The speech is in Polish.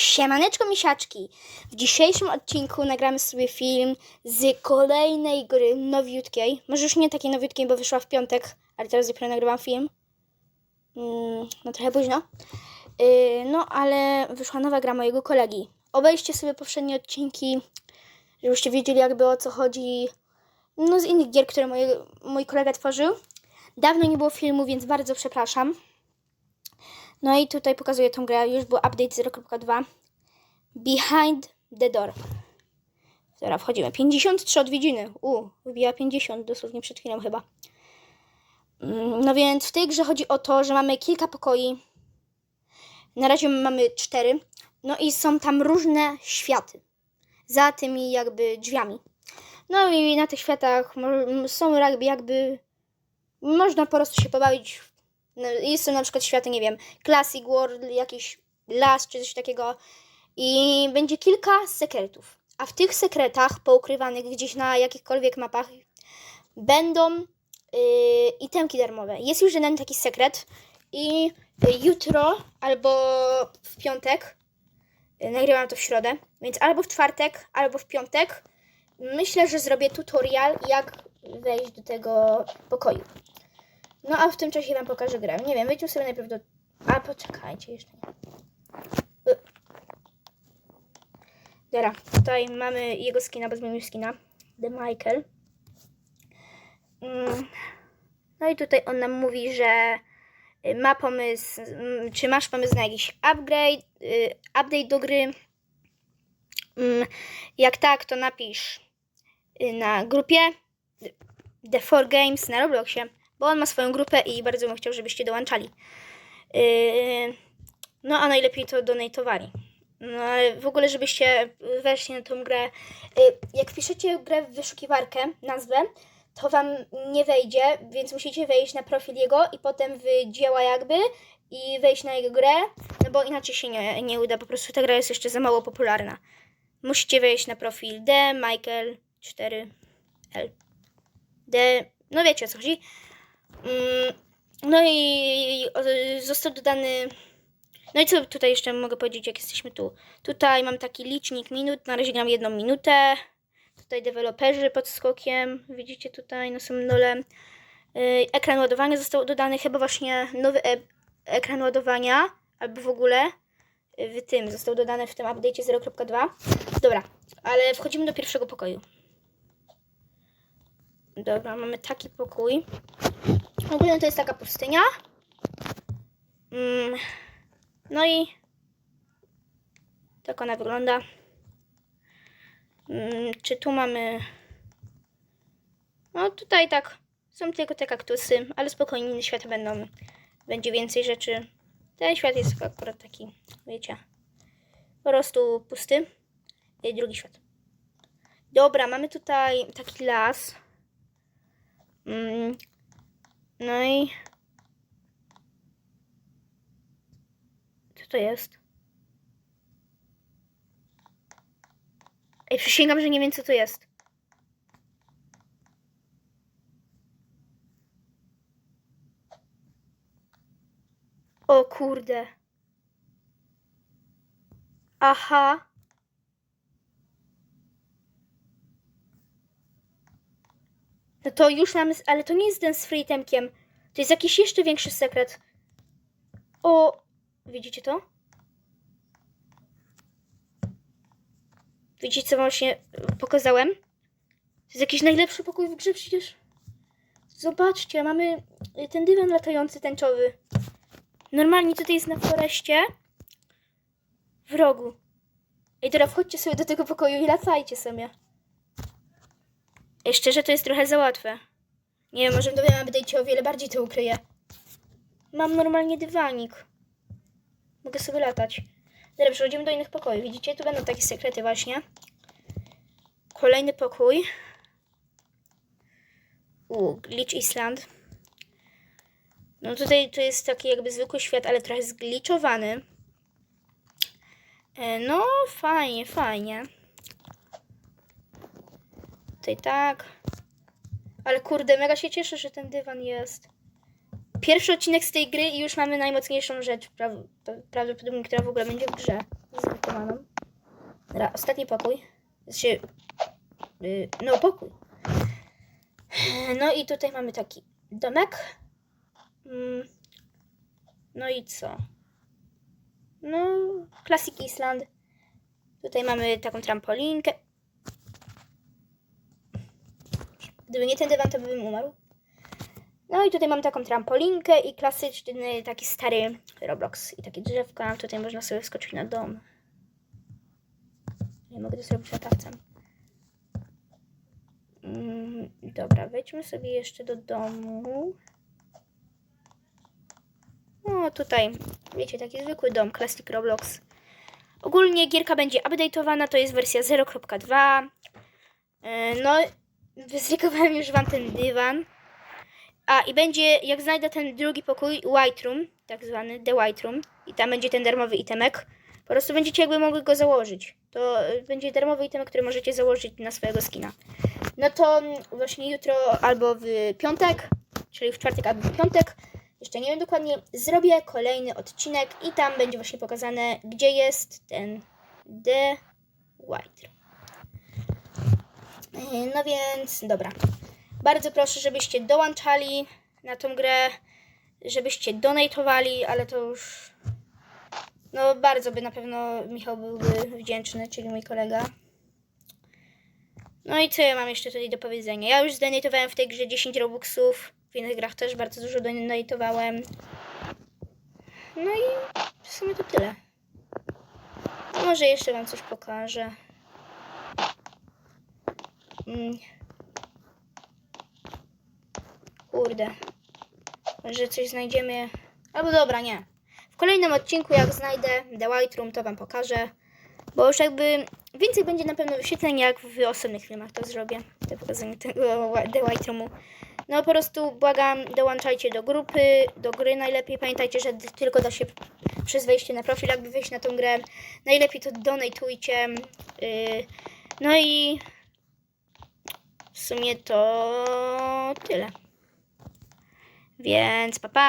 Siemaneczko misiaczki! W dzisiejszym odcinku nagramy sobie film z kolejnej gry nowiutkiej. Może już nie takiej nowiutkiej, bo wyszła w piątek, ale teraz dopiero nagrywam film. Mm, no trochę późno. Yy, no ale wyszła nowa gra mojego kolegi. Obejrzcie sobie poprzednie odcinki, żebyście wiedzieli jakby o co chodzi. No z innych gier, które moje, mój kolega tworzył. Dawno nie było filmu, więc bardzo przepraszam. No i tutaj pokazuję tą grę. Już był update 0.2. Behind the door. Dobra, wchodzimy. 53 odwiedziny. U, wybija 50 dosłownie przed chwilą chyba. Mm, No więc w tej grze chodzi o to, że mamy kilka pokoi. Na razie mamy cztery. No i są tam różne światy. Za tymi jakby drzwiami. No i na tych światach są jakby, jakby można po prostu się pobawić. No, Jest to na przykład światy, nie wiem, Classic World, jakiś las czy coś takiego. I będzie kilka sekretów. A w tych sekretach, poukrywanych gdzieś na jakichkolwiek mapach, będą yy, itemki darmowe. Jest już jeden taki sekret i jutro albo w piątek, y, nagrywam to w środę, więc albo w czwartek, albo w piątek myślę, że zrobię tutorial, jak wejść do tego pokoju. No a w tym czasie wam pokażę grę. Nie wiem, wejdźmy sobie najpierw do... A, poczekajcie, jeszcze nie. Y. Dobra, tutaj mamy jego skina, bo zmienił skina. The Michael. Mm. No i tutaj on nam mówi, że y, ma pomysł, mm, czy masz pomysł na jakiś upgrade, y, update do gry. Mm, Jak tak, to napisz na grupie The 4 Games na Robloxie, bo on ma swoją grupę i bardzo bym chciał, żebyście dołączali. Yy, no a najlepiej to donatowali. No ale w ogóle, żebyście weszli na tą grę. Yy, jak wpiszecie grę w wyszukiwarkę, nazwę, to wam nie wejdzie, więc musicie wejść na profil jego i potem w dzieła jakby i wejść na jego grę, no bo inaczej się nie, nie uda, po prostu ta gra jest jeszcze za mało popularna. Musicie wejść na profil D, Michael 4L. D, no wiecie o co chodzi. Mm, No i został dodany. No i co tutaj jeszcze mogę powiedzieć, jak jesteśmy tu? Tutaj mam taki licznik minut, na razie gram jedną minutę. Tutaj deweloperzy pod skokiem, widzicie tutaj na samym dole. Yy, Ekran ładowania został dodany, chyba właśnie nowy e ekran ładowania, albo w ogóle w tym, został dodany w tym update'cie 0.2. Dobra, ale wchodzimy do pierwszego pokoju. Dobra, mamy taki pokój. Ogólnie to jest taka pustynia. Mm, no i tak ona wygląda. Mm, czy tu mamy. No tutaj tak. Są tylko te kaktusy, ale spokojnie inne światy będą. Będzie więcej rzeczy. Ten świat jest akurat taki, wiecie. Po prostu pusty. I drugi świat. Dobra, mamy tutaj taki las. No i. Co to jest? Ej, przysięgam, że nie wiem, co to jest. O kurde. Aha. No to już mamy, ale to nie jest ten z free temkiem. To jest jakiś jeszcze większy sekret. O, widzicie to? Widzicie, co właśnie pokazałem? To jest jakiś najlepszy pokój w grze przecież. Zobaczcie, mamy ten dywan latający, tęczowy. Normalnie tutaj jest na foreście. W rogu. Ej, teraz wchodźcie sobie do tego pokoju i latajcie sobie. Szczerze, to jest trochę za łatwe. Nie wiem, może nowym update'cie o wiele bardziej to ukryje. Mam normalnie dywanik. Mogę sobie latać. Dobra, przechodzimy do innych pokoi. Widzicie? Tu będą takie sekrety właśnie. Kolejny pokój. U, Glitch Island. No tutaj to jest taki jakby zwykły świat, ale trochę zgliczowany. E, No, fajnie, fajnie. Tutaj tak. Ale kurde, mega się cieszę, że ten dywan jest. Pierwszy odcinek z tej gry i już mamy najmocniejszą rzecz, pra- prawdopodobnie, która w ogóle będzie w grze. zbudowaną. Dobra, ostatni pokój. Znaczy, yy, no pokój. No i tutaj mamy taki domek. Mm, No i co? No, Classic Island. Tutaj mamy taką trampolinkę. Gdyby nie ten dywan, to bym umarł. No i tutaj mam taką trampolinkę i klasyczny taki stary Roblox i takie drzewka. Tutaj można sobie wskoczyć na dom. Nie mogę to zrobić latawcem. Mm, dobra, wejdźmy sobie jeszcze do domu. No tutaj, wiecie, taki zwykły dom, Classic Roblox. Ogólnie gierka będzie update'owana, to jest wersja 0.2. Yy, No, wystrykowałem już wam ten dywan. A i będzie, jak znajdę ten drugi pokój, White Room, tak zwany The White Room, i tam będzie ten darmowy itemek, po prostu będziecie jakby mogli go założyć. To y, będzie darmowy itemek, który możecie założyć na swojego skina. No to mm, właśnie jutro albo w piątek, czyli w czwartek albo w piątek, jeszcze nie wiem dokładnie, zrobię kolejny odcinek i tam będzie właśnie pokazane, gdzie jest ten The White Room. Yy, No więc, dobra. Bardzo proszę, żebyście dołączali na tą grę, żebyście donatowali, ale to już. No, bardzo by na pewno Michał byłby wdzięczny, czyli mój kolega. No i co ja mam jeszcze tutaj do powiedzenia? Ja już zdonatowałem w tej grze 10 robuxów, w innych grach też bardzo dużo donatowałem. No i w sumie to tyle. Może jeszcze wam coś pokażę. Mm. Kurde. Może coś znajdziemy. Albo dobra, nie. W kolejnym odcinku, jak znajdę The White Room, to wam pokażę. Bo już jakby więcej będzie na pewno wyświetleń, jak w osobnych filmach to zrobię. To pokazanie tego The White Roomu. No po prostu błagam, dołączajcie do grupy, do gry najlepiej. Pamiętajcie, że tylko da się przez wejście na profil, jakby wejść na tą grę. Najlepiej to donatujcie. Yy, no i w sumie to tyle. Więc pa pa.